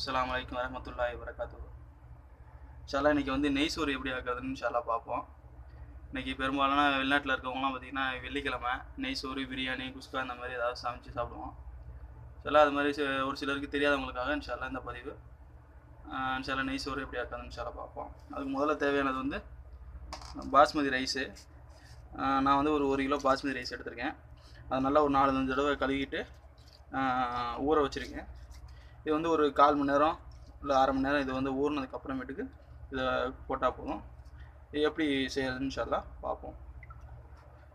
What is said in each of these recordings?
அஸ்லாம் வலைக்கம் வரமத்துல்லாஹி வரகாத்து இன்ஷால்லா இன்றைக்கி வந்து நெய் சோறு எப்படி ஆக்குறதுன்னு இன்ஷால்லா பார்ப்போம். இன்றைக்கி பெரும்பாலான வெளிநாட்டில் இருக்கவங்களாம் பார்த்திங்கன்னா வெள்ளிக்கிழமை நெய் சோறு பிரியாணி குஸ்கா அந்த மாதிரி ஏதாவது சமைச்சு சாப்பிடுவோம். இன்ஷால்லா அது மாதிரி ஒரு சிலருக்கு தெரியாதவங்களுக்காக இன்ஷால்லா இந்த பதிவு. இன்ஷால்லா நெய் சோறு எப்படி ஆக்குறதுன்னு இன்ஷால்லா பார்ப்போம். அதுக்கு முதல்ல தேவையானது வந்து பாஸ்மதி ரைஸு. நான் வந்து ஒரு ஒரு கிலோ பாஸ்மதி ரைஸ் எடுத்திருக்கேன். அது நல்லா ஒரு நாலு அஞ்சு தடவை கழுவிட்டு ஊற வச்சுருக்கேன். இது வந்து ஒரு கால் மணி நேரம் இல்லை அரை மணி நேரம் இது வந்து ஊறினதுக்கு அப்புறமேட்டுக்கு இதை போட்டால் போதும். இது எப்படி செய்யறதுன்னு சொல்லலாம் பார்ப்போம்.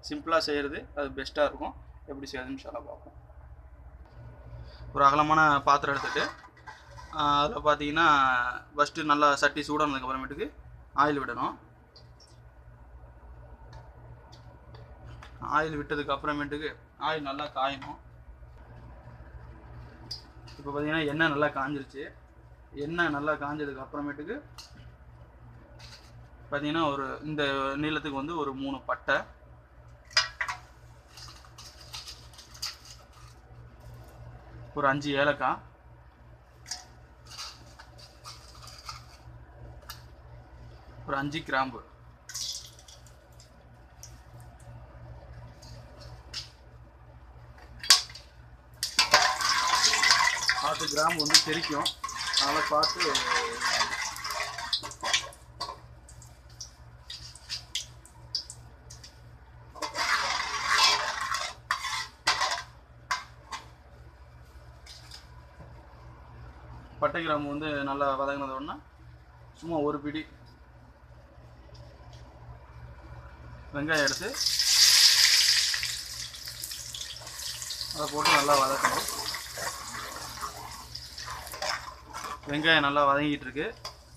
சிம்பிளாக செய்கிறது அது பெஸ்ட்டாக இருக்கும். எப்படி செய்யறதுன்னு இன்ஷால்லா பார்ப்போம். ஒரு அகலமான பாத்திரம் எடுத்துகிட்டு அதில் பார்த்தீங்கன்னா ஃபஸ்ட்டு நல்லா சட்டி சூடானதுக்கப்புறமேட்டுக்கு ஆயில் விடணும். ஆயில் விட்டதுக்கு அப்புறமேட்டுக்கு ஆயில் நல்லா காயணும். இப்போ பார்த்தீங்கன்னா எண்ணெய் நல்லா காஞ்சிருச்சு. எண்ணெய் நல்லா காஞ்சதுக்கு அப்புறமேட்டுக்கு பார்த்தீங்கன்னா ஒரு இந்த நீளத்துக்கு வந்து ஒரு மூணு பட்டை. ஒரு அஞ்சு ஏலக்காய். ஒரு அஞ்சு கிராம்பு. நாற்பது கிராம் வந்து தெரிக்கும். அதனால் பார்த்து பட்டை கிராம்பு வந்து நல்லா வதங்கினதோடனா சும்மா ஒரு பிடி வெங்காயம் எடுத்து அதை போட்டு நல்லா வதக்கணும். வெங்காயம் நல்லா வதங்கிட்டு இருக்கு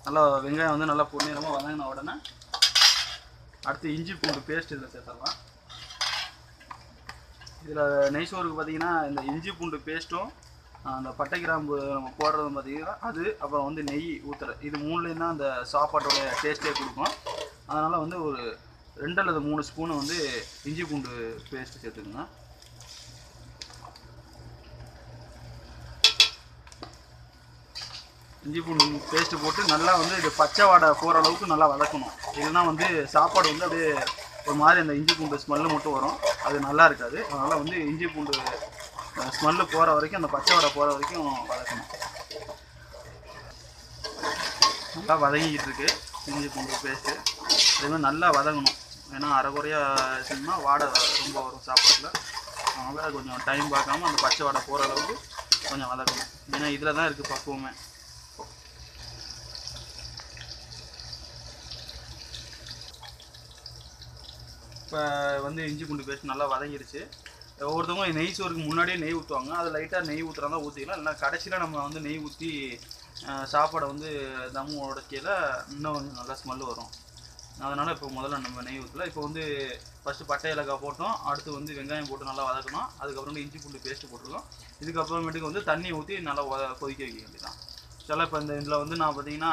நல்லா வெங்காயம் வந்து நல்லா பொன்னிறமாக வதங்கின உடனே அடுத்து இஞ்சி பூண்டு பேஸ்ட் இதில் சேர்த்துடலாம். இதில் நெய் சோறுக்கு பார்த்தீங்கன்னா இந்த இஞ்சி பூண்டு பேஸ்ட்டும் அந்த பட்டை கிராம்பு நம்ம போடுறதும் பார்த்தீங்கன்னா அது அப்புறம் வந்து நெய் ஊற்றுற இது மூணுலேயும் தான் அந்த சாப்பாட்டோட டேஸ்ட்டே கொடுக்கும். அதனால் வந்து ஒரு ரெண்டு அல்லது மூணு ஸ்பூனு வந்து இஞ்சி பூண்டு பேஸ்ட்டு சேர்த்துக்கோங்க. இஞ்சி பூண்டு பேஸ்ட்டு போட்டு நல்லா வந்து இது பச்சை வாடை போகிற அளவுக்கு நல்லா வதக்கணும். இல்லைன்னா வந்து சாப்பாடு வந்து அப்படியே ஒரு மாதிரி அந்த இஞ்சி பூண்டு ஸ்மெல்லு மட்டும் வரும். அது நல்லா இருக்காது. அதனால் வந்து இஞ்சி பூண்டு ஸ்மெல்லு போகிற வரைக்கும் அந்த பச்சை வாடை போகிற வரைக்கும் வதக்கணும். நல்லா வதங்கிக்கிட்டு இருக்கு இஞ்சி பூண்டு பேஸ்ட்டு இதுமாதிரி நல்லா வதங்கணும். ஏன்னா அரைக்குறையாக செஞ்சோம்னா வாடை ரொம்ப வரும் சாப்பாட்டில். அதனால் கொஞ்சம் டைம் பார்க்காம அந்த பச்சை வாடை போகிற அளவுக்கு கொஞ்சம் வதக்கணும். ஏன்னா இதில் தான் இருக்குது பக்குவமே. இப்போ வந்து இஞ்சி பூண்டு பேஸ்ட் நல்லா வதங்கிடுச்சு ஒவ்வொருத்தவங்க நெய் சோறுக்கு முன்னாடியே நெய் ஊற்றுவாங்க அது லைட்டாக நெய் ஊற்றுறதா ஊற்றிக்கலாம் இல்லை கடைசியில் நம்ம வந்து நெய் ஊற்றி சாப்பாடை வந்து தம் உடைக்கையில் இன்னும் கொஞ்சம் நல்லா ஸ்மெல் வரும். அதனால் இப்போ முதல்ல நம்ம நெய் ஊற்றல இப்போ வந்து ஃபஸ்ட்டு பட்டை இலக்காய் போட்டோம். அடுத்து வந்து வெங்காயம் போட்டு நல்லா வதக்கணும். அதுக்கப்புறம் இஞ்சி பூண்டு பேஸ்ட்டு போட்டிருக்கோம். இதுக்கப்புறமேட்டுக்கு வந்து தண்ணி ஊற்றி நல்லா வத- கொதிக்க வைக்க வேண்டியதான் சில இப்போ இந்த இதில் வந்து நான் பார்த்தீங்கன்னா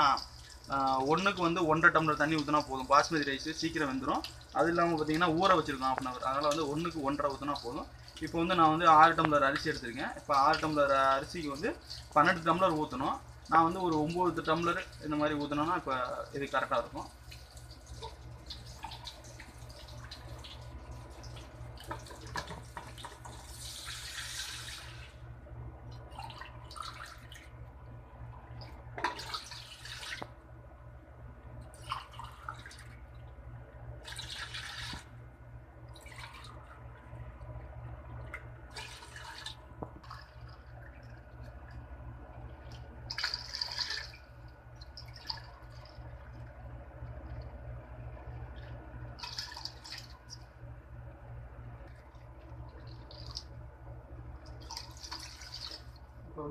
ஒன்றுக்கு வந்து ஒன்றரை டம்ளர் தண்ணி ஊற்றினா போதும். பாஸ்மதி ரைஸ் சீக்கிரம் வெந்துடும் அது இல்லாமல் பார்த்தீங்கன்னா ஊற வச்சிருக்கோம் ஆஃப் அன் அவர் அதனால் வந்து ஒன்றுக்கு ஒன்றரை ஊற்றினா போதும். இப்போ வந்து நான் வந்து ஆறு டம்ளர் அரிசி எடுத்திருக்கேன். இப்போ ஆறு டம்ளர் அரிசிக்கு வந்து பன்னெண்டு டம்ளர் ஊற்றணும் நான் வந்து ஒரு ஒம்பது டம்ளர் இந்த மாதிரி ஊற்றினோன்னா இப்போ இது கரெக்டாக இருக்கும்.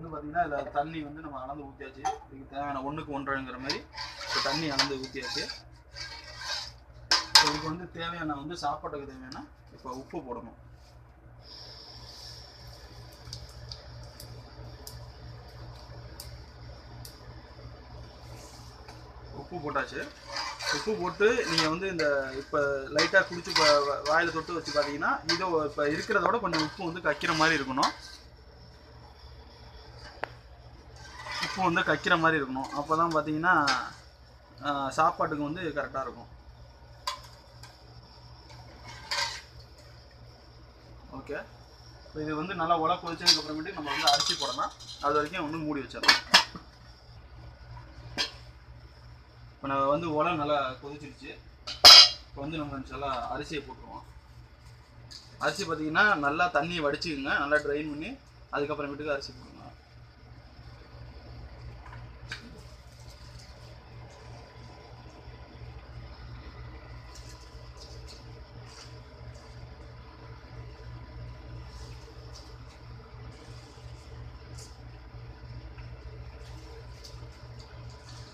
வந்து பார்த்தீங்கன்னா இதில் தண்ணி வந்து நம்ம அளந்து ஊற்றியாச்சு இதுக்கு தேவையான ஒன்றுக்கு ஒன்றுங்கிற மாதிரி இப்போ தண்ணி அளந்து ஊற்றியாச்சு இப்போ இதுக்கு வந்து தேவையான வந்து சாப்பாட்டுக்கு தேவையான இப்போ உப்பு போடணும். உப்பு போட்டாச்சு. உப்பு போட்டு நீங்கள் வந்து இந்த இப்போ லைட்டாக குடிச்சு வாயில் தொட்டு வச்சு பார்த்தீங்கன்னா இது இப்போ இருக்கிறத விட கொஞ்சம் உப்பு வந்து கக்கிற மாதிரி இருக்கணும். உப்பு வந்து கக்கிற மாதிரி இருக்கணும். அப்போ தான் பார்த்தீங்கன்னா சாப்பாட்டுக்கு வந்து கரெக்டாக இருக்கும். ஓகே இப்போ இது வந்து நல்லா உலை கொதிச்சதுக்கு அப்புறமேட்டு நம்ம வந்து அரிசி போடலாம். அது வரைக்கும் வந்து மூடி வச்சிடலாம். இப்போ நம்ம வந்து உலை நல்லா கொதிச்சிருச்சு. இப்போ வந்து நம்ம நல்லா அரிசியை போட்டுருவோம். அரிசி பார்த்தீங்கன்னா நல்லா தண்ணியை வடிச்சுக்குங்க. நல்லா ட்ரைன் பண்ணி அதுக்கப்புறமேட்டுக்கு அரிசி போடுங்க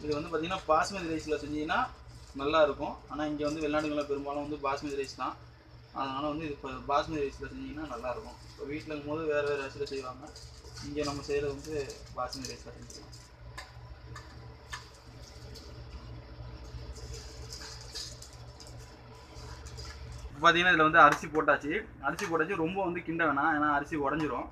இது வந்து பார்த்தீங்கன்னா பாஸ்மதி ரைஸில் செஞ்சீங்கன்னா நல்லா இருக்கும் ஆனால் இங்கே வந்து வெளிநாடுகளில் பெரும்பாலும் வந்து பாஸ்மதி ரைஸ் தான். அதனால் வந்து இது இப்போ பாஸ்மதி ரைஸில் செஞ்சீங்கன்னா நல்லா இருக்கும் இப்போ வீட்டில் இருக்கும்போது வேறு வேறு ரைஸில் செய்வாங்க. இங்கே நம்ம செய்கிறது வந்து பாஸ்மதி ரைஸில் செஞ்சுக்கலாம் இப்போ பார்த்தீங்கன்னா இதில் வந்து அரிசி போட்டாச்சு. அரிசி போட்டாச்சு ரொம்ப வந்து கிண்ட வேணாம். ஏன்னா அரிசி உடஞ்சிரும்.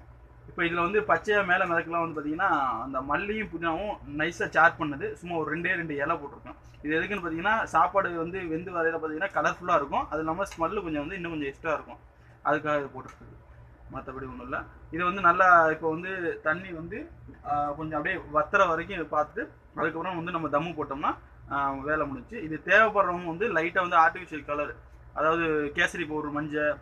இப்போ இதில் வந்து பச்சையாக மேலே மிதக்கலாம் வந்து பார்த்தீங்கன்னா அந்த மல்லியும் புதினாவும் நைஸாக சார் பண்ணது. சும்மா ஒரு ரெண்டே ரெண்டு இலை போட்டிருக்கோம். இது எதுக்குன்னு பார்த்தீங்கன்னா சாப்பாடு வந்து வெந்து வரையில பார்த்தீங்கன்னா கலர்ஃபுல்லாக இருக்கும். அது இல்லாமல் ஸ்மெல்லு கொஞ்சம் வந்து இன்னும் கொஞ்சம் எக்ஸ்ட்ரா இருக்கும். அதுக்காக இது போட்டிருக்குது. மற்றபடி ஒன்றும் இல்லை. இது வந்து நல்லா இப்போ வந்து தண்ணி வந்து கொஞ்சம் அப்படியே வத்துற வரைக்கும் பார்த்துட்டு அதுக்கப்புறம் வந்து நம்ம தம்மு போட்டோம்னா வேலை முடிஞ்சுச்சு. இது தேவைப்படுறவங்க வந்து லைட்டாக வந்து ஆர்டிஃபிஷியல் கலர் அதாவது கேசரி பவுடர் மஞ்சள்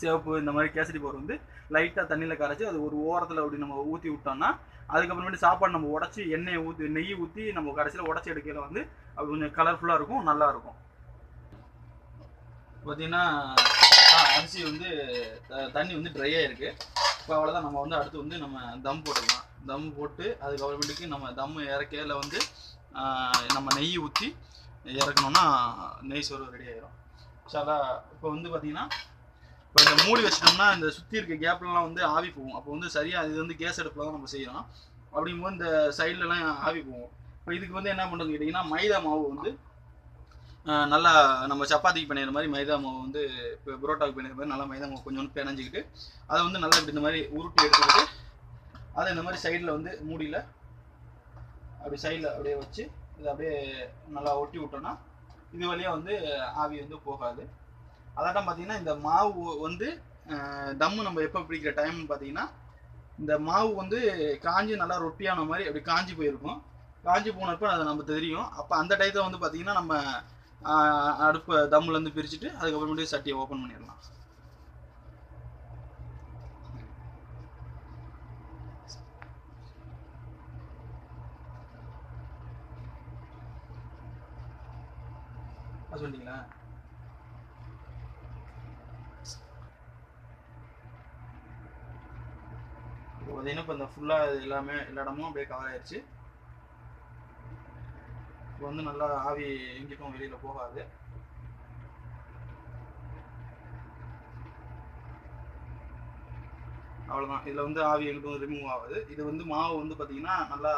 சிவப்பு இந்த மாதிரி கேசரி பவுடர் வந்து லைட்டாக தண்ணியில் கரைச்சி அது ஒரு ஓரத்தில் அப்படி நம்ம ஊற்றி விட்டோம்னா அதுக்கப்புறமேட்டு சாப்பாடு நம்ம உடச்சி எண்ணெயை ஊற்றி நெய் ஊற்றி நம்ம கடைசியில் உடச்சி எடுக்கையில் வந்து அது கொஞ்சம் கலர்ஃபுல்லாக இருக்கும் நல்லா இருக்கும். பார்த்தீங்கன்னா அரிசி வந்து த- தண்ணி வந்து ட்ரை ஆகிருக்கு இப்போ அவ்வளோதான் நம்ம வந்து அடுத்து வந்து நம்ம தம் போட்டுக்கலாம். தம் போட்டு அதுக்கப்புறமேட்டுக்கு நம்ம தம் இறக்கையில் வந்து நம்ம நெய் ஊற்றி இறக்கணுன்னா நெய் சோறு ரெடி ஆயிடும் சாலா இப்போ வந்து பார்த்திங்கன்னா இப்போ இந்த மூடி வச்சிட்டோம்னா இந்த சுற்றி இருக்க கேப்லலாம் வந்து ஆவி போகும். அப்போ வந்து சரியாக இது வந்து கேஸ் அடுப்பில் தான் நம்ம செய்யலாம் அப்படிங்கும்போது இந்த சைட்லலாம் ஆவி போகும். இப்போ இதுக்கு வந்து என்ன பண்ணுறது கேட்டிங்கன்னா மைதா மாவு வந்து நல்லா நம்ம சப்பாத்திக்கு பிணையிற மாதிரி மைதா மாவு வந்து இப்போ புரோட்டாவுக்கு பிணையிற மாதிரி நல்லா மைதா மாவு கொஞ்சம் பிணைஞ்சிக்கிட்டு அதை வந்து நல்லா இப்படி இந்த மாதிரி உருட்டி எடுத்துக்கிட்டு அதை இந்த மாதிரி சைடில் வந்து மூடியில் அப்படி சைடில் அப்படியே வச்சு இதை அப்படியே நல்லா ஒட்டி விட்டோம்னா இது வழியாக வந்து ஆவி வந்து போகாது. அதாட்டம் பார்த்தீங்கன்னா இந்த மாவு வந்து தம்மு நம்ம எப்போ பிடிக்கிற டைம்னு பார்த்தீங்கன்னா இந்த மாவு வந்து காஞ்சி நல்லா ரொட்டியான மாதிரி அப்படி காஞ்சி போயிருக்கும். காஞ்சி போனப்போ அது நமக்கு தெரியும். அப்போ அந்த டயத்தில் வந்து பார்த்தீங்கன்னா நம்ம அடுப்பு தம்முலேருந்து பிரிச்சுட்டு அதுக்கப்புறமேட்டு சட்டியை ஓப்பன் பண்ணிடலாம். அது பார்த்தீங்கன்னா இப்போ இந்த ஃபுல்லாக எல்லாமே எல்லா இடமும் அப்படியே கவர் ஆயிடுச்சு இப்போ வந்து நல்லா ஆவி எங்கிட்டும் வெளியில் போகாது. அவ்வளோதான் இதில் வந்து ஆவி எங்கிட்டும் ரிமூவ் ஆகுது. இது வந்து மாவு வந்து பார்த்தீங்கன்னா நல்லா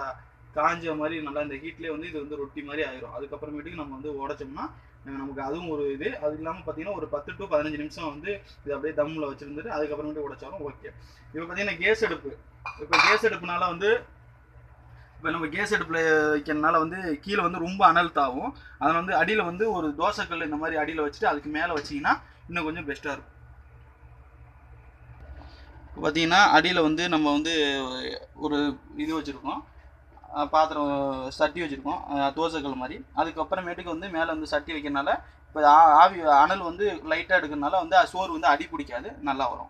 காஞ்ச மாதிரி நல்லா இந்த ஹீட்லேயே வந்து இது வந்து ரொட்டி மாதிரி ஆயிரும். அதுக்கப்புறமேட்டுக்கு நம்ம வந்து உடைச்சோம்னா நமக்கு அதுவும் ஒரு இது. அது இல்லாமல் பார்த்தீங்கன்னா ஒரு பத்து டு பதினஞ்சு நிமிஷம் வந்து இது அப்படியே தம்மில் வச்சுருந்துட்டு அதுக்கப்புறமேட்டு உடைச்சாலும் ஓகே இப்போ பார்த்தீங்கன்னா கேஸ் அடுப்பு. இப்போ கேஸ் அடுப்புனால வந்து இப்போ நம்ம கேஸ் அடுப்பில் வைக்கிறனால வந்து கீழே வந்து ரொம்ப அனல் தாவும் அதில் வந்து அடியில் வந்து ஒரு தோசைக்கல் இந்த மாதிரி அடியில் வச்சுட்டு அதுக்கு மேலே வச்சிங்கன்னா இன்னும் கொஞ்சம் பெஸ்ட்டாக இருக்கும். இப்போ பார்த்தீங்கன்னா அடியில் வந்து நம்ம வந்து ஒரு இது வச்சுருக்கோம். பாத்திரம் சட்டி வச்சுருக்கோம். தோசைக்கல் மாதிரி. அதுக்கப்புறமேட்டுக்கு வந்து மேலே வந்து சட்டி வைக்கிறனால இப்போ ஆ- ஆவி அனல் வந்து லைட்டாக எடுக்கிறனால வந்து சோறு வந்து அடி பிடிக்காது. நல்லா வரும்.